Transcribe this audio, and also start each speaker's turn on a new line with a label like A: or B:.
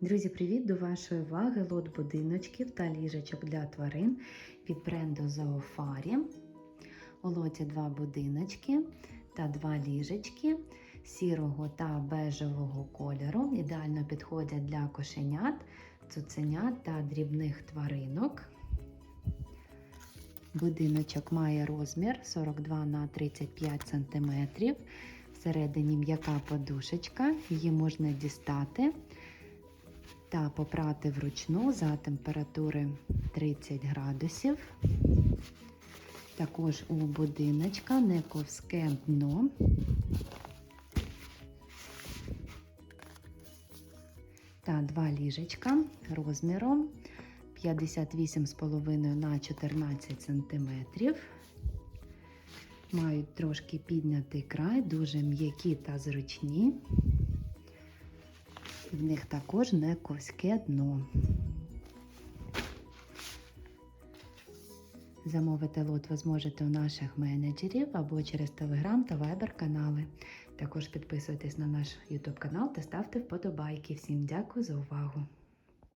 A: Друзі, привіт! До вашої уваги лот будиночків та ліжечок для тварин від бренду Zoofarі. У лоті два будиночки та два ліжечки сірого та бежевого кольору. Ідеально підходять для кошенят, цуценят та дрібних тваринок. Будиночок має розмір 42 на 35 см. Всередині м'яка подушечка, її можна дістати та попрати вручну за температури 30 градусів. Також у будиночка не ковське дно. Та два ліжечка розміром 58,5 на 14 см. Мають трошки піднятий край, дуже м'які та зручні. В них також не ковське дно. Замовити лот ви зможете у наших менеджерів або через Telegram та Viber канали. Також підписуйтесь на наш YouTube канал та ставте вподобайки. Всім дякую за увагу!